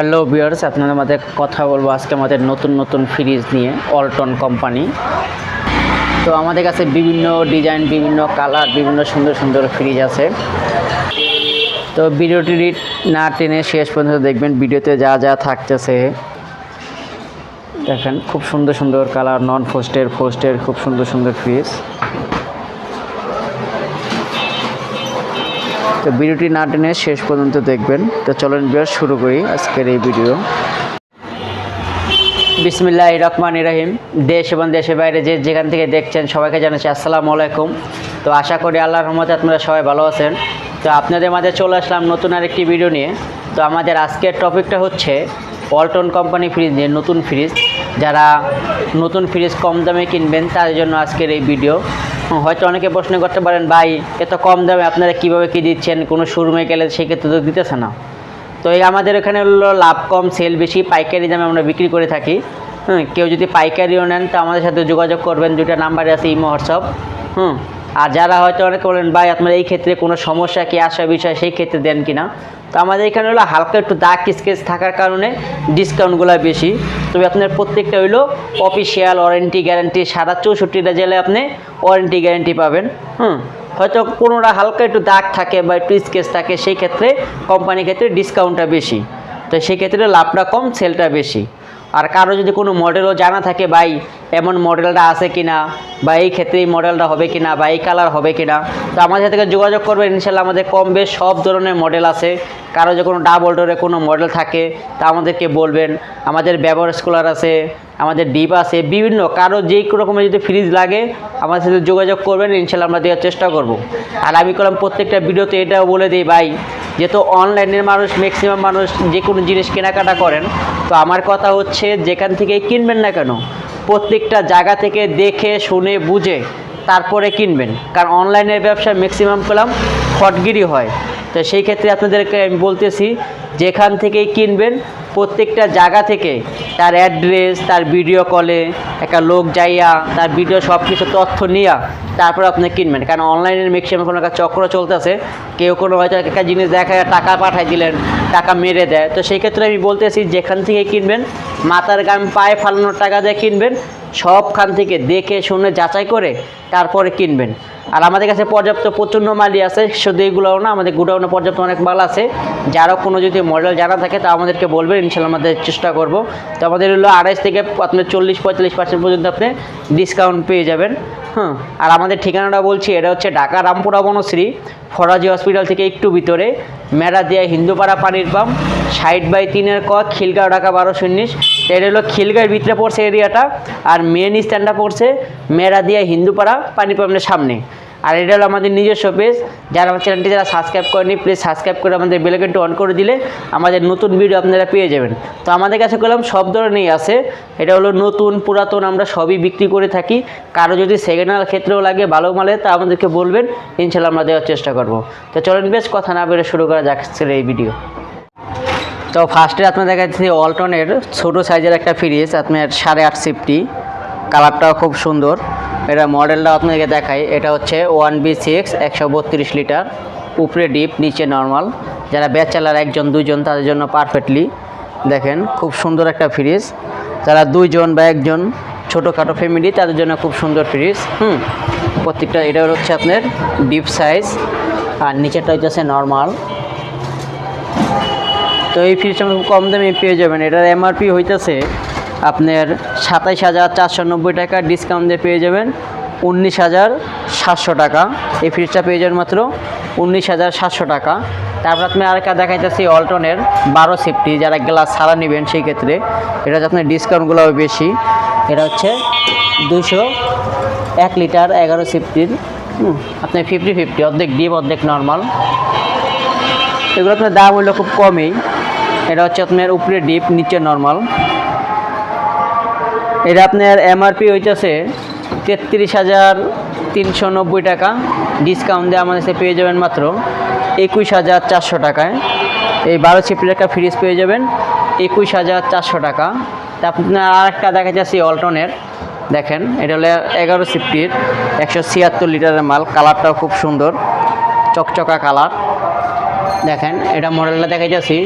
Hello বিয়ার্স আপনাদের আমাদের কথা বলব আজকে আমাদের নতুন নতুন ফ্রিজ নিয়ে অল্টন কোম্পানি তো আমাদের কাছে বিভিন্ন ডিজাইন, বিভিন্ন কালার, বিভিন্ন সুন্দর সুন্দর ফ্রিজ আছে। তো ভিডিওটি না টেনে শেষ পর্যন্ত দেখবেন, ভিডিওতে যা যা থাকতেছে। দেখেন, খুব সুন্দর সুন্দর কালার নন ফোস্টের ফোস্টের খুব সুন্দর সুন্দর ফ্রিজ তো ভিডিওটি না টেনে শেষ পর্যন্ত দেখবেন। তো চলেন বিয়ার শুরু করি আজকের এই ভিডিও। বিসমিল্লাহ রহমান ইরাহিম দেশ এবং দেশের বাইরে যে যেখান থেকে দেখছেন সবাইকে জানাচ্ছি আসসালামু আলাইকুম। তো আশা করি আল্লাহর রহমতে আপনারা সবাই ভালো আছেন। তো আপনাদের মাঝে চলে আসলাম নতুন আরেকটি ভিডিও নিয়ে। তো আমাদের আজকের টপিকটা হচ্ছে অল্টন কোম্পানি ফ্রিজ নিয়ে নতুন ফ্রিজ। যারা নতুন ফ্রিজ কম দামে কিনবেন, তাদের জন্য আজকের এই ভিডিও। হয়তো অনেকে প্রশ্ন করতে পারেন, ভাই, এত কম দামে আপনারা কীভাবে কী দিচ্ছেন? কোনো শোরুমে গেলে সেক্ষেত্রে তো দিতেছে না। তো এই আমাদের এখানে হলো লাভ কম, সেল বেশি, পাইকারি দামে আমরা বিক্রি করে থাকি। হুম, কেউ যদি পাইকারিও নেন, তো আমাদের সাথে যোগাযোগ করবেন, দুইটা নাম্বারে আছে ইমো, হোয়াটসঅ্যাপ। হুম, আর যারা হয়তো অনেকে বলেন, ভাই, আপনার এই ক্ষেত্রে কোনো সমস্যা কি আসা বিষয় সেই ক্ষেত্রে দেন কিনা? তো আমাদের এখানে হলো হালকা একটু দাগ স্কেচ থাকার কারণে ডিসকাউন্টগুলো বেশি। তবে আপনার প্রত্যেকটা হইল অফিসিয়াল ওয়ারেন্টি গ্যারান্টি সারা চৌষট্টিটা জেলে আপনি ওয়ারেন্টি গ্যারান্টি পাবেন। হুম, হয়তো কোনোটা হালকা একটু দাগ থাকে বা একটু স্কেচ থাকে, সেই ক্ষেত্রে কোম্পানির ক্ষেত্রে ডিসকাউন্টটা বেশি। তো সেই ক্ষেত্রে লাভটা কম সেলটা বেশি। আর কারও যদি কোনো মডেলও জানা থাকে, ভাই, এমন মডেলটা আছে কিনা? বা এই ক্ষেত্রে এই মডেলটা হবে কি না বা এই কালার হবে কি না তো আমাদের থেকে যোগাযোগ করবেন। ইনশাল্লাহ আমাদের কম বেশ সব ধরনের মডেল আছে। কারও যে কোনো ডাবল ডোরে কোনো মডেল থাকে, তা আমাদেরকে বলবেন। আমাদের ব্যবহার স্কুলার আছে। আমাদের ডিপ আছে, বিভিন্ন, কারও যেই রকমের যদি ফ্রিজ লাগে, আমাদের সাথে যোগাযোগ করবেন ইনশাল্লাহ আমরা দেওয়ার চেষ্টা করব। আর আমি করলাম প্রত্যেকটা ভিডিওতে এটাও বলে দিই ভাই, যেহেতু অনলাইনের মানুষ ম্যাক্সিমাম মানুষ যে কোনো জিনিস কেনাকাটা করেন, তো আমার কথা হচ্ছে যেখান থেকে কিনবেন না কেন, প্রত্যেকটা জায়গা থেকে দেখে, শুনে, বুঝে, তারপরে কিনবেন। কারণ অনলাইনের ব্যবসা ম্যাক্সিমাম পেলাম ফটগিরি হয়। তো সেই ক্ষেত্রে আপনাদেরকে আমি বলতেছি, যেখান থেকেই কিনবেন প্রত্যেকটা জায়গা থেকে তার অ্যাড্রেস তার ভিডিও কলে একটা লোক যাইয়া, তার ভিডিও সব কিছু তথ্য নিয়া তারপর আপনি কিনবেন। কারণ অনলাইনের ম্যাক্সিমাম কোনো একটা চক্র চলতেছে। কেউ কোনো হয়তো একটা জিনিস দেখায়, টাকা পাঠাই দিলেন, টাকা মেরে দেয়। তো সেই ক্ষেত্রে আমি বলতেছি, যেখান থেকে কিনবেন মাথার গাম পায়ে ফালানোর টাকা দিয়ে কিনবেন, সবখান থেকে দেখে, শুনে, যাচাই করে তারপরে কিনবেন। আর আমাদের কাছে পর্যাপ্ত প্রচণ্ড মালই আছে, শুধু এগুলোও না, আমাদের গুডাউনে পর্যাপ্ত অনেক মাল আছে। যারও কোনো যদি মডেল জানা থাকে, তা আমাদেরকে বলবেন ইনশাল্লাহ আমাদের চেষ্টা করব। তো আমাদের হলো আড়াইশ থেকে আপনার চল্লিশ, পঁয়তাল্লিশ পার্সেন্ট পর্যন্ত আপনি ডিসকাউন্ট পেয়ে যাবেন। হ্যাঁ আর আমাদের ঠিকানাটা বলছি, এটা হচ্ছে ঢাকা রামপুরা বনশ্রী, ফরাজি হসপিটাল থেকে একটু ভিতরে, মেরাদিয়া হিন্দুপাড়া পানির পাম্প সাইড বাই তিনের ক, খিলগাঁও ঢাকা বারোশো উনিশ। এটা হলো খিলগাঁয়ের ভিতরে পড়ছে এরিয়াটা আর মেন স্ট্যান্ডটা পড়ছে মেরা মেরাদিয়া হিন্দুপাড়া পানি পাম্পের সামনে। আর এটা হলো আমাদের নিজস্ব পেজ যারা আমার চ্যানেলটি যারা সাবস্ক্রাইব করেনি প্লিজ সাবস্ক্রাইব করে আমাদের বেলাইকনটি অন করে দিলে আমাদের নতুন ভিডিও আপনারা পেয়ে যাবেন। তো আমাদের কাছে করলাম সব ধরনেরই আছে। এটা হলো নতুন, পুরাতন, আমরা সবই বিক্রি করে থাকি। কারও যদি সেকেন্ড হ্যান্ড ক্ষেত্রেও লাগে, ভালো মালে তা আমাদেরকে বলবেন। ইনশাল্লাহ আমরা দেওয়ার চেষ্টা করব। তো চলেন বেশ, কথা না বেরো শুরু করা যাচ্ছে এই ভিডিও তো ফার্স্টে আপনার আপনাদের কাছে অল্টনের ছোটো সাইজের একটা ফ্রিজ আপনার সাড়ে আট সিফটি কালারটাও খুব সুন্দর। এটা মডেলটা আপনাদেরকে দেখাই। এটা হচ্ছে ওয়ান বি সিক্স, একশো বত্রিশ লিটার, উপরে ডিপ, নিচে নর্মাল। যারা ব্যাচেলার একজন, দুইজন, তাদের জন্য পারফেক্টলি। দেখেন, খুব সুন্দর একটা ফ্রিজ। যারা দুইজন বা একজন ছোটোখাটো ফ্যামিলি, তাদের জন্য খুব সুন্দর ফ্রিজ। হুম, প্রত্যেকটা, এটা হচ্ছে আপনার ডিপ সাইজ। আর নিচেরটা হচ্ছে নর্মাল। তো এই ফ্রিজটা কম দামে পেয়ে যাবেন। এটার এমআরপি হইতেছে আপনার সাতাইশ হাজার চারশো নব্বই টাকা ডিসকাউন্ট দিয়ে পেয়ে যাবেন। উনিশ হাজার সাতশো টাকা। এই ফ্রিজটা পেয়ে যাবেন মাত্র উনিশ হাজার সাতশো টাকা। তারপর আপনি আরেকটা দেখাইতেছি অল্টনের বারো সিফটি যারা গ্লাস সারা নেবেন সেই ক্ষেত্রে। এটা আপনার ডিসকাউন্টগুলো বেশি। এটা হচ্ছে দুশো এক লিটার এগারো সিফটির আপনি ফিফটি ফিফটি অর্ধেক ডিপ অর্ধেক নর্মাল এগুলো আপনার দাম হইল খুব কমই। এটা হচ্ছে আপনার উপরে ডিপ নিচে নর্মাল এটা আপনার এমআরপি হইতেছে তেত্রিশ হাজার তিনশো নব্বই টাকা। ডিসকাউন্ট দিয়ে আমাদের পেয়ে যাবেন মাত্র একুশ হাজার চারশো টাকায়। এই বারো সিফটির একটা ফ্রিজ পেয়ে যাবেন একুশ হাজার চারশো টাকা। তা আপনার আর একটা দেখা যাচ্ছে অল্টনের দেখেন, এটা হলো এগারো সিফটির একশো ছিয়াত্তর লিটারের মাল। কালারটাও খুব সুন্দর, চকচকা কালার। দেখেন, এটা মডেলটা দেখা যাচ্ছি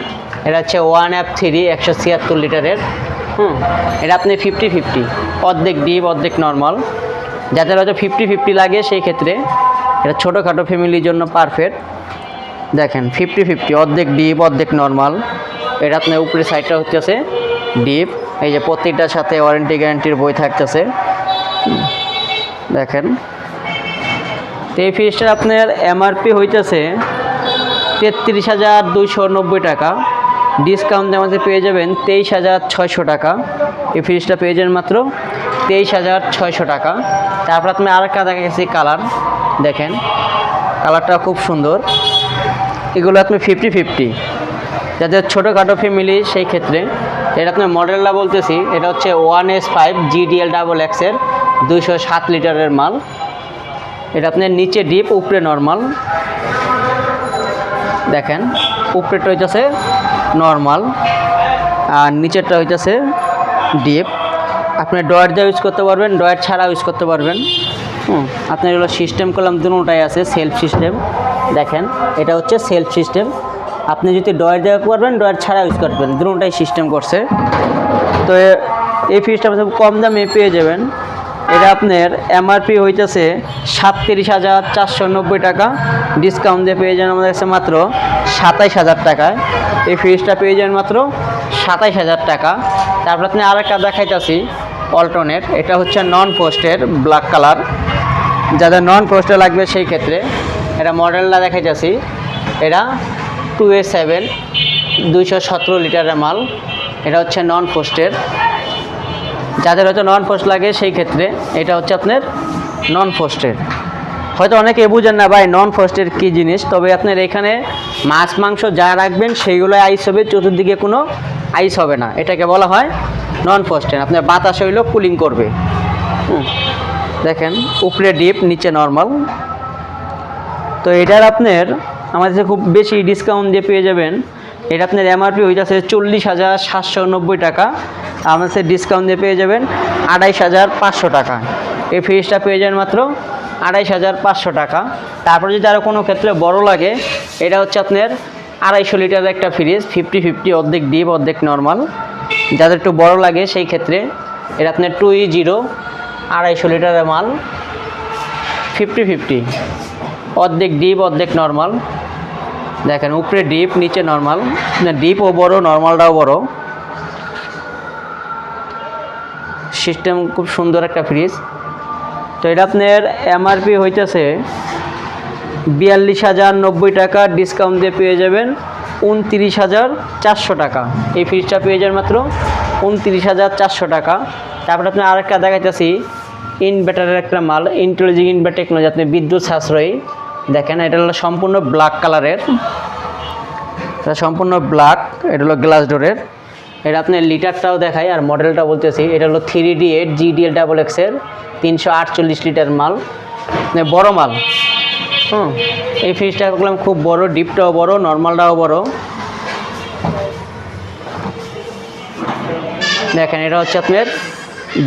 এটা হচ্ছে ওয়ান অ্যাপ থ্রি একশো ছিয়াত্তর লিটারের। হুম, এটা আপনি ফিফটি ফিফটি অর্ধেক ডিপ অর্ধেক নর্মাল যাদের হয়তো ফিফটি ফিফটি লাগে সেই ক্ষেত্রে এটা ছোটোখাটো ফ্যামিলির জন্য পারফেক্ট দেখেন ফিফটি ফিফটি অর্ধেক ডিপ অর্ধেক নর্মাল এটা আপনার উপরে সাইডটা হচ্ছে ডিপ এই যে প্রত্যেকটার সাথে ওয়ারেন্টি গ্যারান্টির বই থাকতেছে। দেখেন। তো এই ফ্রিজটার আপনার এমআরপি হইতেছে তেত্রিশ হাজার দুইশো নব্বই টাকা। ডিসকাউন্ট আমাদের পেয়ে যাবেন তেইশ হাজার ছয়শো টাকা। এই ফ্রিজটা পেয়ে যাবেন মাত্র তেইশ হাজার ছয়শো টাকা। তারপর আপনি আরেকটা দেখা গেছি কালার দেখেন কালারটা খুব সুন্দর। এগুলো আপনি ফিফটি ফিফটি যাদের ছোটোখাটো ফ্যামিলি সেই ক্ষেত্রে, এটা আপনার মডেলটা বলতেছি, এটা হচ্ছে one S five GDL double এক্সের দুইশো সাত লিটারের মাল। এটা আপনার নিচে ডিপ উপরে নর্মাল দেখেন, উপরেটা হইতেছে নর্মাল আর নিচেরটা হইতেছে ডিপ আপনি ডয়ার দিয়ে ইউজ করতে পারবেন ডয়ার ছাড়া ইউজ করতে পারবেন। হুম আপনার এগুলো সিস্টেম করলাম, দুটাই আছে সেলফ সিস্টেম দেখেন, এটা হচ্ছে সেলফ সিস্টেম আপনি যদি ডয়ার দেওয়া পারবেন ডয়ার ছাড়া ইউজ করবেন, দুটাই সিস্টেম করছে। তো এই ফিজটা আপনি কম দামে পেয়ে যাবেন। এটা আপনার এমআরপি হইতেছে সাতত্রিশ হাজার চারশো নব্বই টাকা। ডিসকাউন্ট দিয়ে পেয়ে যাবেন আমাদের কাছে মাত্র। সাতাইশ হাজার টাকায় এই ফ্রিজটা পেয়ে যাবেন মাত্র সাতাইশ হাজার টাকা। তারপর আপনি আরেকটা দেখাইতেছি অল্টনের এটা হচ্ছে নন পোস্টের ব্ল্যাক কালার যাদের নন পোস্টে লাগবে সেই ক্ষেত্রে এটা মডেলটা দেখাইতেছি। এটা টু এ সেভেন দুইশো সতেরো লিটারের মাল। এটা হচ্ছে নন পোস্টের যাদের হয়তো নন পোস্ট লাগে সেই ক্ষেত্রে এটা হচ্ছে আপনার নন পোস্টের হয়তো অনেকে বুঝেন না ভাই নন পোস্টের কী জিনিস? তবে আপনার এখানে মাছ, মাংস যা রাখবেন সেইগুলো আইস হবে, চতুর্দিকে কোনো আইস হবে না। এটাকে বলা হয় নন পোস্টের আপনার বাতাস হইল কুলিং করবে। দেখেন, উপরে ডিপ নিচে নর্মাল তো এটার আপনার আমাদের খুব বেশি ডিসকাউন্ট দিয়ে পেয়ে যাবেন। এটা আপনার এমআরপি হইতেছে চল্লিশ হাজার সাতশো নব্বই টাকা। আমাদের ডিসকাউন্ট দিয়ে পেয়ে যাবেন আড়াইশ হাজার পাঁচশো টাকা। এই ফ্রিজটা পেয়ে যাবেন মাত্র আড়াইশ হাজার পাঁচশো টাকা। তারপর যদি আরও কোনো ক্ষেত্রে বড় লাগে, এটা হচ্ছে আপনার আড়াইশো লিটারের একটা ফ্রিজ ফিফটি ফিফটি অর্ধেক ডিপ, অর্ধেক নর্মাল যাদের একটু বড় লাগে সেই ক্ষেত্রে এটা আপনার টু ই জিরো আড়াইশো লিটারের মাল। ফিফটি ফিফটি অর্ধেক ডিপ, অর্ধেক নর্মাল দেখেন, উপরে ডিপ, নিচে নর্মাল ডিপও বড় নর্মালটাও বড়। সিস্টেম খুব সুন্দর একটা ফ্রিজ তো এটা আপনার এমআরপি হইতেছে বিয়াল্লিশ হাজার নব্বই টাকা ডিসকাউন্ট দিয়ে পেয়ে যাবেন উনত্রিশ হাজার চারশো টাকা। এই ফ্রিজটা পেয়ে যাবেন মাত্র উনত্রিশ হাজার চারশো টাকা। তারপরে আপনি আরেকটা দেখাইতেছি ইনভার্টারের একটা মাল ইন্টেলিজিং ইনভার্টার টেকনোলজি আপনি বিদ্যুৎ সাশ্রয়ী। দেখেন, এটা হলো সম্পূর্ণ ব্ল্যাক কালারের এটা সম্পূর্ণ ব্ল্যাক এটা হলো গ্লাস ডোরের এটা আপনি লিটারটাও দেখাই আর মডেলটা বলতেছি, এটা হলো three D eight GDL double এক্সের তিনশো আটচল্লিশ লিটার মাল। মানে বড় মাল। হুম, এই ফ্রিজটা দেখলাম খুব বড় ডিপটাও বড় নর্মালটাও বড়। দেখেন, এটা হচ্ছে আপনার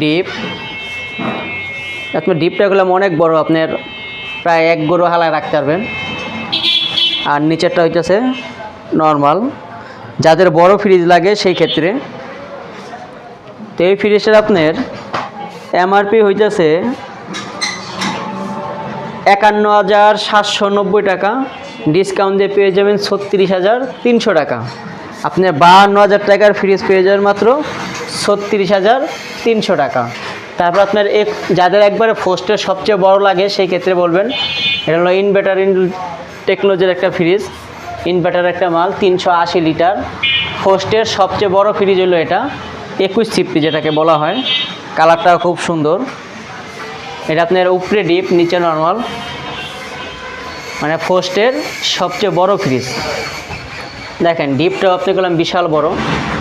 ডিপ আপনার ডিপটা করলাম অনেক বড়, আপনার প্রায় এক গরু হালায় রাখতে পারবেন। আর নিচেরটা হইতেছে নর্মাল যাদের বড় ফ্রিজ লাগে সেই ক্ষেত্রে। তো এই ফ্রিজটার আপনার এমআরপি হইতেছে একান্ন হাজার সাতশো নব্বই টাকা। ডিসকাউন্ট দিয়ে পেয়ে যাবেন ছত্রিশ হাজার তিনশো টাকা। আপনি বাহান্ন হাজার টাকার ফ্রিজ পেয়ে যাবেন মাত্র ছত্রিশ হাজার তিনশো টাকা। তারপর আপনার এক, যাদের একবারে ফোস্টের সবচেয়ে বড় লাগে সেই ক্ষেত্রে বলবেন, এটা হলো ইনভার্টার ইন টেকনোলজির একটা ফ্রিজ ইনভার্টার একটা মাল, তিনশো আশি লিটার। ফোস্টের সবচেয়ে বড় ফ্রিজ হলো এটা, একুশ সিফটি যেটাকে বলা হয়। কালারটাও খুব সুন্দর। এটা আপনার উপরে ডিপ নিচে নর্মাল মানে ফোস্টের সবচেয়ে বড় ফ্রিজ দেখেন ডিপটাও আপনি করলাম বিশাল বড়।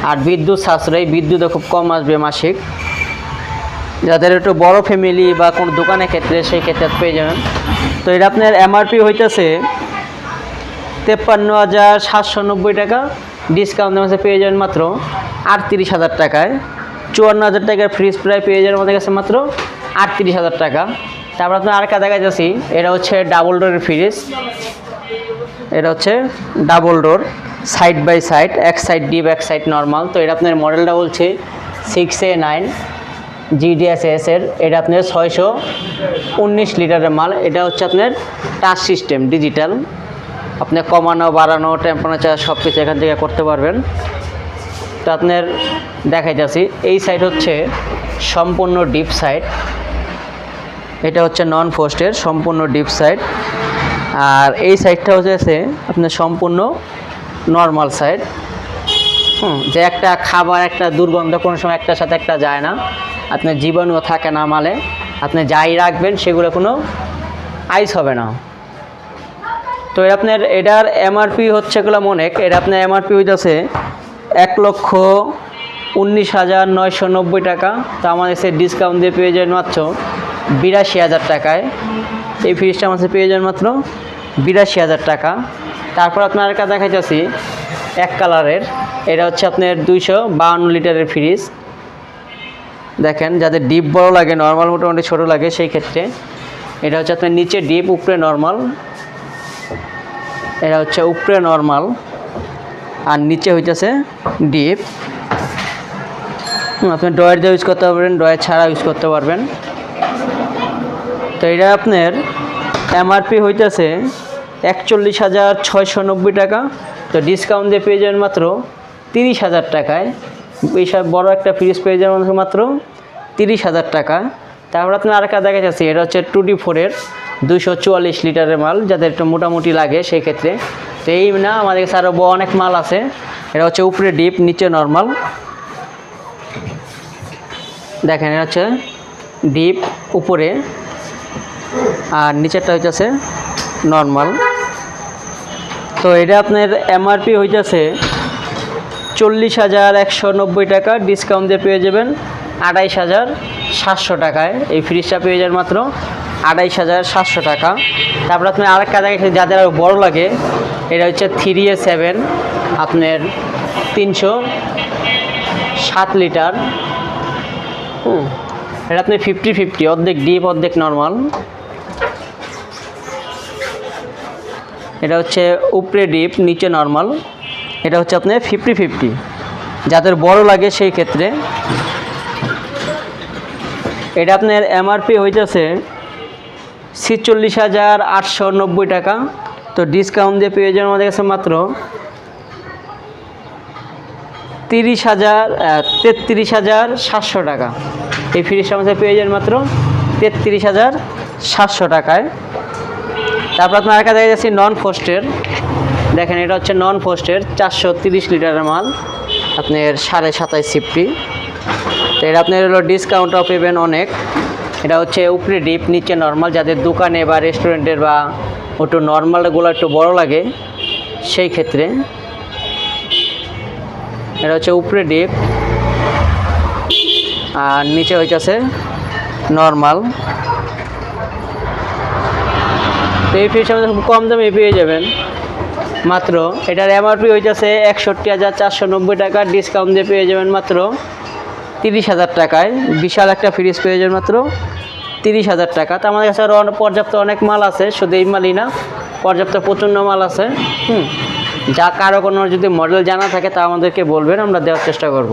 আর বিদ্যুৎ সাশ্রয়, বিদ্যুৎও খুব কম আসবে মাসিক। যাদের একটু বড় ফ্যামিলি বা কোনো দোকানের ক্ষেত্রে, সেই ক্ষেত্রে পেয়ে যাবেন। তো এটা আপনার এমআরপি হইতেছে তেপ্পান্ন হাজার সাতশো নব্বই টাকা। ডিসকাউন্ট মাসে পেয়ে যাবেন মাত্র আটত্রিশ হাজার টাকায়। চুয়ান্ন হাজার টাকার ফ্রিজ প্রায় পেয়ে যাবেন আমাদের কাছে মাত্র আটত্রিশ হাজার টাকা। তারপর আপনার আরেকটা দেখা যাচ্ছি এটা হচ্ছে ডাবল ডোরের ফ্রিজ এটা হচ্ছে double door side by side এক সাইড ডিপ এক সাইড নর্মাল তো এটা আপনার মডেলটা বলছে সিক্স এ নাইন জিডিএসএস এর। এটা আপনার ছয়শো উনিশ লিটারের মাল। এটা হচ্ছে আপনার টাচ সিস্টেম ডিজিটাল আপনি কমানো, বাড়ানো টেম্পারেচার সব কিছু এখান থেকে করতে পারবেন। তো আপনার দেখাই যাচ্ছি এই সাইড হচ্ছে সম্পূর্ণ ডিপ সাইড এটা হচ্ছে নন ফোস্টের সম্পূর্ণ ডিপ সাইড আর এই সাইডটা হচ্ছে আপনার সম্পূর্ণ নর্মাল সাইড হুম, যে একটা খাবার, একটা দুর্গন্ধ কোনো সময় একটার সাথে একটা যায় না। আপনার জীবাণুও থাকে না মালে। আপনি যাই রাখবেন, সেগুলো কোনো আইস হবে না। তো আপনার, এটার এমআরপি হচ্ছে এগুলো অনেক এটা আপনার এমআরপি হইতেছে এক লক্ষ উনিশ হাজার নয়শো নব্বই টাকা। তো আমাদের সে ডিসকাউন্ট দিয়ে পেয়ে যাবেন মাত্র বিরাশি হাজার টাকায়। এই ফ্রিজটা আমাদের পেয়ে যাবেন মাত্র বিরাশি হাজার টাকা। তারপর আপনার একটা দেখাইতেছি এক কালারের। এটা হচ্ছে আপনার দুইশো বাউন্ন লিটারের ফ্রিজ। দেখেন, যাদের ডিপ বড় লাগে, নর্মাল মোটামুটি ছোটো লাগে, সেই ক্ষেত্রে। এটা হচ্ছে আপনার নিচে ডিপ, উপরে নর্মাল। এটা হচ্ছে উপরে নর্মাল আর নিচে হইতেছে ডিপ আপনি ডয়ের দিয়ে ইউজ করতে পারবেন ডয়ের ছাড়া ইউজ করতে পারবেন। তো এটা আপনার এমআরপি হইতেছে একচল্লিশ হাজার ছয়শো নব্বই টাকা। তো ডিসকাউন্ট দিয়ে পেয়ে যাবেন মাত্র তিরিশ হাজার টাকায়। এই সব বড়ো একটা ফ্রিজ পেয়ে যাবেন মাত্র তিরিশ হাজার টাকা। তারপর আপনার আরেকটা দেখা যাচ্ছে এটা হচ্ছে টু ডি ফোরের দুশো চুয়াল্লিশ লিটারের মাল, যাদের একটু মোটামুটি লাগে সেই ক্ষেত্রে তো এই না, আমাদের কাছে আরও অনেক মাল আছে। এটা হচ্ছে উপরে ডিপ, নিচে নর্মাল। দেখেন, এটা হচ্ছে ডিপ উপরে। আর নিচেরটা হইতেছে নর্মাল। তো এটা আপনার এমআরপি হইতেছে চল্লিশ হাজার একশো নব্বই টাকা। ডিসকাউন্ট দিয়ে পেয়ে যাবেন। আড়াইশ হাজার সাতশো টাকায়। এই ফ্রিজটা পেয়ে যাবেন মাত্র আড়াইশ হাজার সাতশো টাকা। তারপর আপনি আরেকটা দেখেন যাদের আরও বড়ো লাগে, এটা হচ্ছে থ্রি এ সেভেন আপনার তিনশো সাত লিটার। হুম, এটা আপনি ফিফটি ফিফটি অর্ধেক ডিপ অর্ধেক নর্মাল এটা হচ্ছে উপরে ডিপ নিচে নর্মাল এটা হচ্ছে আপনার ফিফটি ফিফটি যাদের বড় লাগে সেই ক্ষেত্রে এটা আপনার এমআরপি হইতেছে ছিচল্লিশ হাজার আটশো নব্বই টাকা। তো ডিসকাউন্ট দিয়ে পেয়ে যাবেন আমাদের কাছে মাত্র তিরিশ হাজার তেত্রিশ হাজার সাতশো টাকা। এই ফ্রিজটা আমাদের পেয়ে যাবেন মাত্র তেত্রিশ হাজার সাতশো টাকায়। তারপর আপনার একটা দেখা যাচ্ছে নন ফোস্টের দেখেন এটা হচ্ছে নন ফোস্টের চারশো তিরিশ লিটারের মাল, আপনার সাড়ে সাতাইশ সিফটি তো এটা আপনার হলো ডিসকাউন্টও পেবেন অনেক। এটা হচ্ছে উপরে ডিপ নিচে নর্মাল যাদের দোকানে বা রেস্টুরেন্টের বা একটু নর্মালগুলো একটু বড় লাগে, সেই ক্ষেত্রে। এটা হচ্ছে উপরে ডিপ আর নিচে হইতেছে নর্মাল তো এই ফ্রিজটা আমাদের খুব কম দামে পেয়ে যাবেন। মাত্র এটার এমআরপি হইতেছে একষট্টি হাজার চারশো নব্বই টাকা। ডিসকাউন্ট দিয়ে পেয়ে যাবেন মাত্র তিরিশ হাজার টাকায়। বিশাল একটা ফ্রিজ পেয়ে মাত্র তিরিশ হাজার টাকা। তো আমাদের কাছে পর্যাপ্ত অনেক মাল আছে, শুধু এই মালই না, পর্যাপ্ত প্রচণ্ড মাল আছে, হুম। যা কারও কোনো যদি মডেল জানা থাকে, তা আমাদেরকে বলবেন, আমরা দেওয়ার চেষ্টা করব।